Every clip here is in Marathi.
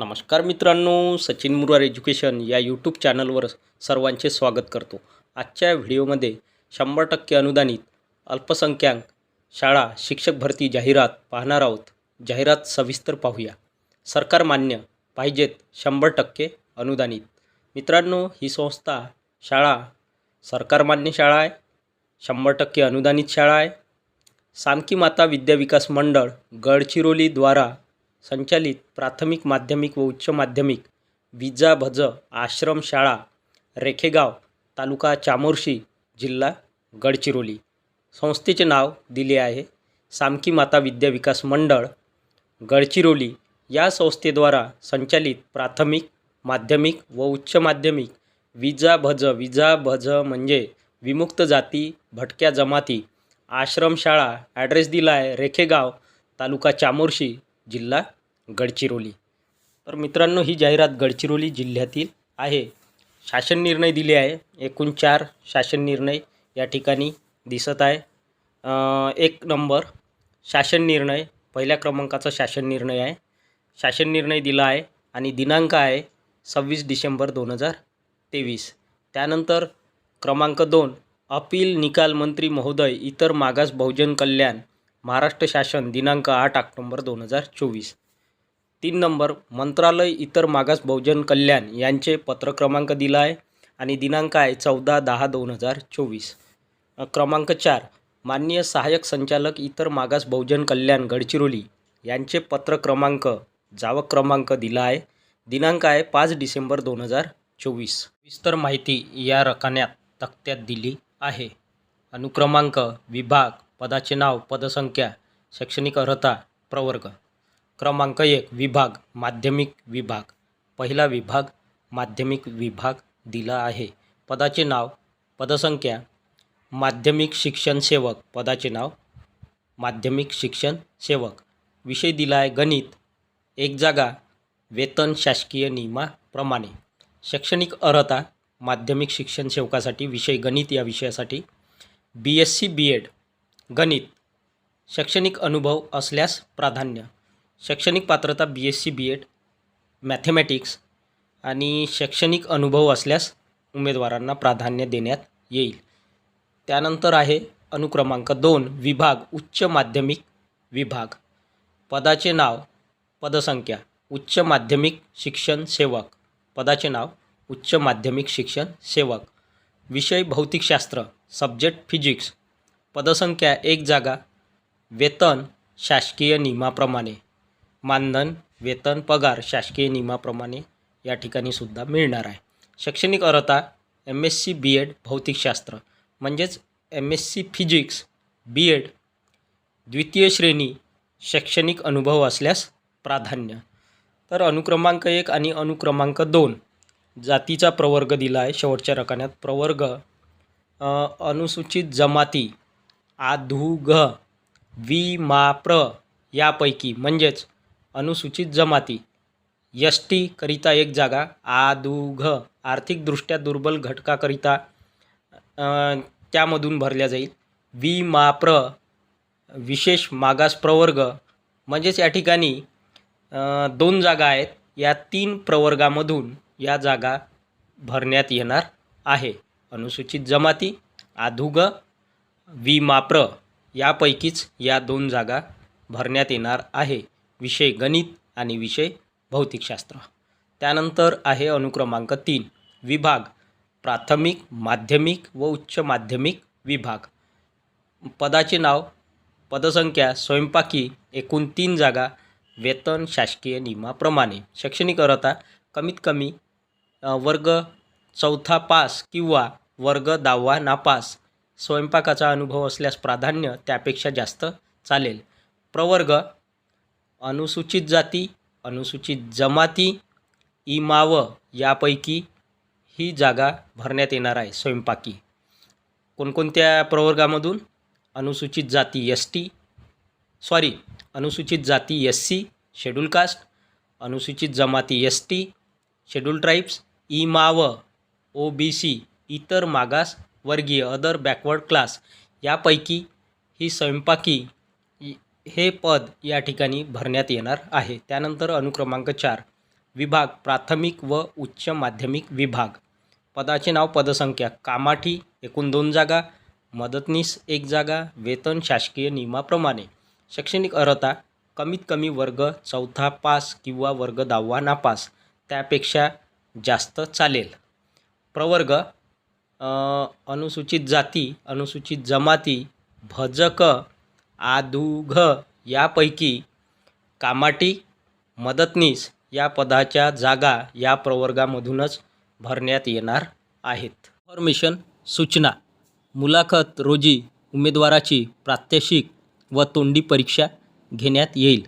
नमस्कार मित्रांनो सचिन मुरार एज्युकेशन या यूट्यूब चॅनलवर सर्वांचे स्वागत करतो. आजच्या व्हिडिओमध्ये शंभर टक्के अनुदानित अल्पसंख्याक शाळा शिक्षक भरती जाहिरात पाहणार आहोत. जाहिरात सविस्तर पाहूया. सरकार मान्य पाहिजेत शंभर टक्के अनुदानित. मित्रांनो ही संस्था शाळा सरकार मान्य शाळा आहे शंभर टक्के अनुदानित शाळा आहे. सामकी माता विद्याविकास मंडळ गडचिरोलीद्वारा संचालित प्राथमिक माध्यमिक व उच्च माध्यमिक विजा भज आश्रम शाळा रेखेगाव तालुका चामोर्शी जिल्हा गडचिरोली. संस्थेचे नाव दिले आहे सामकी माता विद्या विकास मंडळ गडचिरोली. या संस्थेद्वारा संचालित प्राथमिक माध्यमिक व उच्च माध्यमिक विजा भज विजा भज म्हणजे विमुक्त जाती भटक्या जमाती. आश्रमशाळा ॲड्रेस दिला आहे रेखेगाव तालुका चामोर्शी जिल्हा गडचिरोली. तर मित्रांनो ही जाहिरात गडचिरोली जिल्ह्यातील आहे. शासन निर्णय दिले आहे. एकूण चार शासन निर्णय या ठिकाणी दिसत आहे. एक नंबर शासन निर्णय पहिल्या क्रमांकाचा शासन निर्णय आहे. शासन निर्णय दिला आहे आणि दिनांक आहे सव्वीस डिसेंबर दोन हजार तेवीस. त्यानंतर क्रमांक दोन अपील निकाल मंत्री महोदय इतर मागास बहुजन कल्याण महाराष्ट्र शासन दिनांक आठ ऑक्टोंबर दोन हजार चोवीस. तीन नंबर मंत्रालय इतर मागास बहुजन कल्याण यांचे पत्र क्रमांक दिला आहे आणि दिनांक आहे चौदा दहा दोन हजार चोवीस. क्रमांक चार माननीय सहाय्यक संचालक इतर मागास बहुजन कल्याण गडचिरोली यांचे पत्र क्रमांक जावक क्रमांक दिला आहे दिनांक आहे पाच डिसेंबर दोन हजार चोवीस. विस्तर माहिती या रकान्यात तक्त्यात दिली आहे. अनुक्रमांक विभाग पदाचे नाव पदसंख्या शैक्षणिक अर्हता प्रवर्ग. क्रमांक एक विभाग माध्यमिक विभाग. पहिला विभाग माध्यमिक विभाग दिला आहे. पदाचे नाव पदसंख्या माध्यमिक शिक्षण सेवक. पदाचे नाव माध्यमिक शिक्षण सेवक. विषय दिला आहे गणित. एक जागा वेतन शासकीय नियमाप्रमाणे शैक्षणिक अर्हता माध्यमिक शिक्षण सेवकासाठी विषय गणित या विषयासाठी. B S C B Ed गणित. शैक्षणिक अनुभव असल्यास प्राधान्य. शैक्षणिक पात्रता B S C B Ed mathematics आणि शैक्षणिक अनुभव असल्यास उमेदवारांना प्राधान्य देण्यात येईल. त्यानंतर आहे अनुक्रमांक दोन विभाग उच्च माध्यमिक विभाग. पदाचे नाव पदसंख्या उच्च माध्यमिक शिक्षण सेवक. पदाचे नाव उच्च माध्यमिक शिक्षण सेवक. विषय भौतिकशास्त्र. सब्जेक्ट फिजिक्स पदसंख्या एक जागा वेतन शासकीय नियमाप्रमाणे मानधन वेतन पगार शासकीय नियमाप्रमाणे या ठिकाणी सुद्धा मिळणार आहे. शैक्षणिक अर्हता M S C B Ed भौतिकशास्त्र म्हणजेच M S C physics B Ed द्वितीय श्रेणी शैक्षणिक अनुभव असल्यास प्राधान्य. तर अनुक्रमांक एक आणि अनुक्रमांक दोन जातीचा प्रवर्ग दिला आहे शेवटच्या रकान्यात. प्रवर्ग अनुसूचित जमाती आधुग विमाप्र प्र यापैकी म्हणजेच अनुसूचित जमाती. यष्टीकरिता टीकरिता एक जागा आदुघ आर्थिकदृष्ट्या दुर्बल घटकाकरिता त्यामधून भरल्या जाईल. वि मा प्र विशेष मागास प्रवर्ग म्हणजेच या ठिकाणी दोन जागा आहेत. या तीन प्रवर्गामधून या जागा भरण्यात येणार आहे. अनुसूचित जमाती आधुग विमाप्र यापैकीच या दोन जागा भरण्यात येणार आहे. विषय गणित आणि विषय भौतिकशास्त्र. त्यानंतर आहे अनुक्रमांक तीन विभाग प्राथमिक माध्यमिक व उच्च माध्यमिक विभाग. पदाचे नाव पदसंख्या स्वयंपाकी एकूण तीन जागा वेतन शासकीय नियमाप्रमाणे. शैक्षणिक अर्हता कमीत कमी वर्ग चौथा पास किंवा वर्ग दहावा नापास स्वयंपाकाचा अनुभव असल्यास प्राधान्य त्यापेक्षा जास्त चालेल. प्रवर्ग अनुसूचित जाती अनुसूचित जमाती इमाव यापैकी ही जागा भरण्यात येणार आहे स्वयंपाकी. कोणकोणत्या प्रवर्गामधून? अनुसूचित जाती एस टी सॉरी अनुसूचित जाती एस सी शेड्यूल कास्ट अनुसूचित जमाती एस टी शेड्यूल ट्राईब्स इमाव ओ बी सी इतर मागास वर्गीय अदर बॅकवर्ड क्लास यापैकी ही स्वयंपाकी हे पद या ठिकाणी भरण्यात येणार आहे. त्यानंतर अनुक्रमांक चार विभाग प्राथमिक व उच्च माध्यमिक विभाग. पदाचे नाव पदसंख्या कामाठी एकूण दोन जागा मदतनीस एक जागा वेतन शासकीय नियमाप्रमाणे. शैक्षणिक अर्हता कमीत कमी वर्ग चौथा पास किंवा वर्ग दहावा नापास. त्यापेक्षा जास्त चालेल. प्रवर्ग अनुसूचित जाती अनुसूचित जमाती भजक आदुघ यापैकी कामाटी मदतनीस या पदाच्या जागा या प्रवर्गामधूनच भरण्यात येणार आहेत. इन्फॉर्मेशन सूचना मुलाखत रोजी उमेदवाराची प्रात्यक्षिक व तोंडी परीक्षा घेण्यात येईल.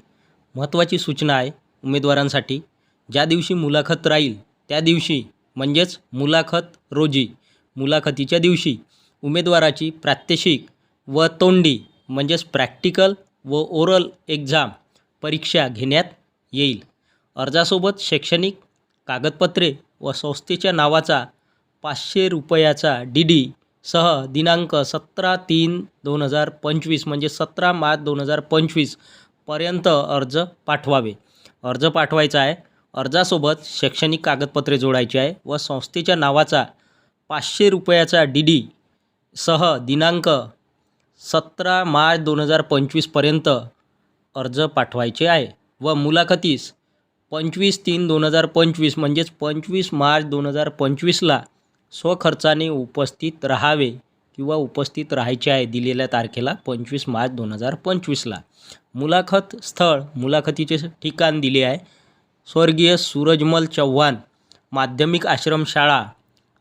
महत्त्वाची सूचना आहे उमेदवारांसाठी. ज्या दिवशी मुलाखत राहील त्या दिवशी म्हणजेच मुलाखत रोजी मुलाखतीच्या दिवशी उमेदवाराची प्रात्यक्षिक व तोंडी म्हणजेच प्रॅक्टिकल व ओरल एक्झाम परीक्षा घेण्यात येईल. अर्जासोबत शैक्षणिक कागदपत्रे व संस्थेच्या नावाचा पाचशे रुपयाचा डी डी सह दिनांक सतरा तीन दोन हजार पंचवीस म्हणजे सतरा मार्च दोन हजार पंचवीसपर्यंत अर्ज पाठवावे. अर्ज पाठवायचा आहे. अर्जासोबत शैक्षणिक कागदपत्रे जोडायची आहे व संस्थेच्या नावाचा पाचशे रुपयाचा डी डी सह दिनांक सतरा मार्च दोन हजार पंचवीसपर्यंत अर्ज पाठवायचे आहे व मुलाखतीस पंचवीस तीन दोन हजार पंचवीस म्हणजेच पंचवीस मार्च दोन हजार पंचवीसला स्वखर्चाने उपस्थित राहावे किंवा उपस्थित राहायचे आहे दिलेल्या तारखेला पंचवीस मार्च दोन हजार पंचवीसला. मुलाखत स्थळ मुलाखतीचे ठिकाण दिले आहे. स्वर्गीय सूरजमल चव्हाण माध्यमिक आश्रमशाळा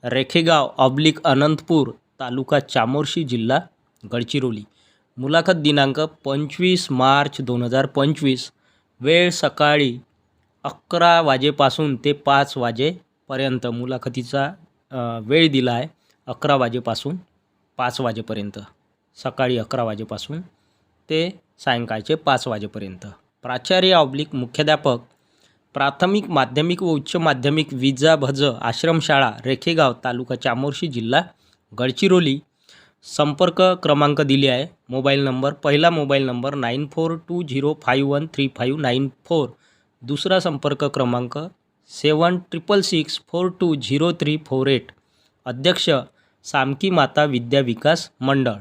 रेखेगाव ऑब्लिक अनंतपूर तालुका चामोर्शी जिल्हा गडचिरोली. मुलाखत दिनांक पंचवीस मार्च दोन हजार पंचवीस वेळ सकाळी अकरा वाजेपासून ते पाच वाजेपर्यंत मुलाखतीचा वेळ दिला आहे. अकरा वाजेपासून पाच वाजेपर्यंत सकाळी अकरा वाजेपासून ते सायंकाळचे पाच वाजेपर्यंत. प्राचार्य ऑब्लिक मुख्याध्यापक प्राथमिक माध्यमिक व उच्च माध्यमिक विजा भज आश्रमशाळा रेखेगाव तालुका चामोर्शी जिल्हा गडचिरोली. संपर्क क्रमांक दिले आहे. मोबाईल नंबर पहिला mobile number nine four two zero five one three five nine four. दुसरा संपर्क क्रमांक seven triple six four two zero three four eight. अध्यक्ष सामकी माता विद्या विकास मंडळ.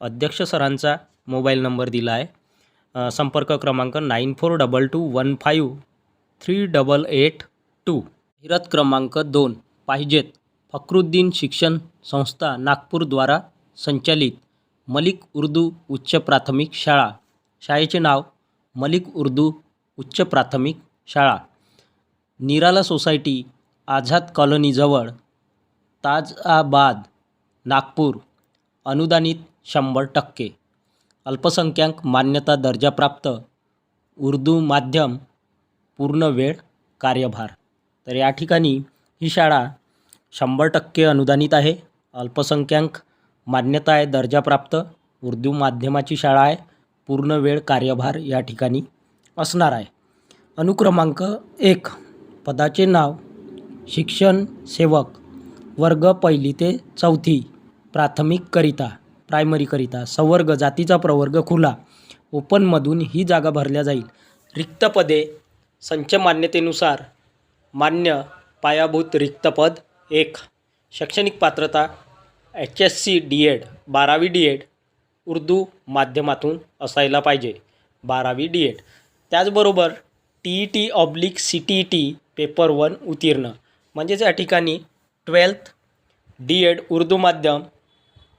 अध्यक्ष सरांचा मोबाईल नंबर दिला आहे. संपर्क क्रमांक nine four double two one five three double eight two. हिरत क्रमांक दोन. पाहिजेत. फकरुद्दीन शिक्षण संस्था नागपूरद्वारा संचालित मलिक उर्दू उच्च प्राथमिक शाळा. शाळेचे नाव मलिक उर्दू उच्च प्राथमिक शाळा. निराला सोसायटी आझाद कॉलनीजवळ ताजाबाद नागपूर. अनुदानित शंभर टक्के. अल्पसंख्याक मान्यता दर्जाप्राप्त उर्दू माध्यम पूर्ण वेळ कार्यभार. तर या ठिकाणी ही शाळा शंभर टक्के अनुदानित आहे. अल्पसंख्याक मान्यता आहे दर्जाप्राप्त उर्दू माध्यमाची शाळा आहे. पूर्ण वेळ कार्यभार या ठिकाणी असणार आहे. अनुक्रमांक एक पदाचे नाव शिक्षण सेवक वर्ग पहिली ते चौथी प्राथमिककरिता प्रायमरीकरिता संवर्ग जातीचा प्रवर्ग खुला ओपनमधून ही जागा भरल्या जाईल. रिक्त पदे संच मान्यतेनुसार मान्य पायाभूत रिक्त पद एक. शैक्षणिक पात्रता H S C D Ed बारावी डी एड उर्दू माध्यमातून असायला पाहिजे. बारावी डी एड त्याचबरोबर T E T oblique C T E T paper one उत्तीर्ण. म्हणजेच या ठिकाणी ट्वेल्थ डी एड उर्दू माध्यम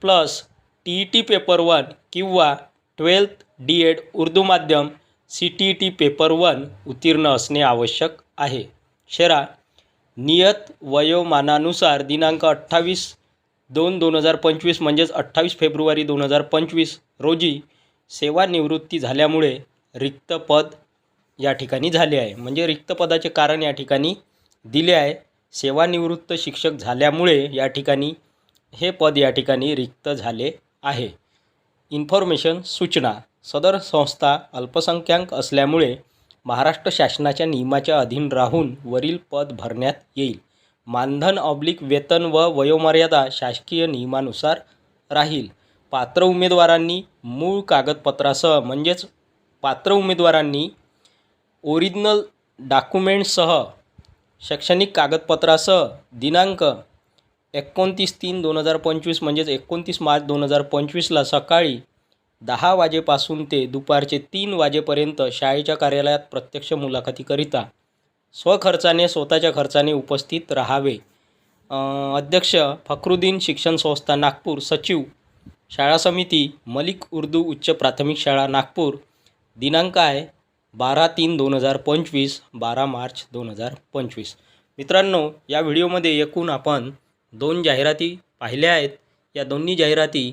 plus T E T paper one किंवा ट्वेल्थ डी एड उर्दू माध्यम C T E T paper one उत्तीर्ण असणे आवश्यक आहे. शेरा नियत वयोमानानुसार दिनांक अठ्ठावीस दोन दोन हजार पंचवीस म्हणजेच अठ्ठावीस फेब्रुवारी दोन हजार पंचवीस रोजी सेवानिवृत्ती झाल्यामुळे रिक्त पद या ठिकाणी झाले आहे. म्हणजे रिक्त पदाचे कारण या ठिकाणी दिले आहे. सेवानिवृत्त शिक्षक झाल्यामुळे या ठिकाणी हे पद या ठिकाणी रिक्त झाले आहे. इन्फॉर्मेशन सूचना. सदर संस्था अल्पसंख्याक असल्यामुळे महाराष्ट्र शासनाच्या नियमाच्या अधीन राहून वरील पद भरण्यात येईल. मानधन ऑब्लिक वेतन व वयोमर्यादा शासकीय नियमानुसार राहील. पात्र उमेदवारांनी मूळ कागदपत्रासह म्हणजेच पात्र उमेदवारांनी ओरिजिनल डॉक्युमेंटसह शैक्षणिक कागदपत्रासह दिनांक एकोणतीस तीन दोन हजार पंचवीस म्हणजेच एकोणतीस मार्च दोन हजार पंचवीसला सकाळी दहा वाजेपासून ते दुपारचे तीन वाजेपर्यंत शाळेच्या कार्यालयात प्रत्यक्ष मुलाखतीकरिता स्वखर्चाने स्वतःच्या खर्चाने उपस्थित राहावे. अध्यक्ष फखरुद्दीन शिक्षण संस्था नागपूर सचिव शाळा समिती मलिक उर्दू उच्च प्राथमिक शाळा नागपूर दिनांक आहे बारा तीन दोन हजार पंचवीस बारा मार्च दोन हजार पंचवीस. मित्रांनो या व्हिडिओमध्ये एकूण आपण दोन जाहिराती पाहिल्या आहेत. या दोन्ही जाहिराती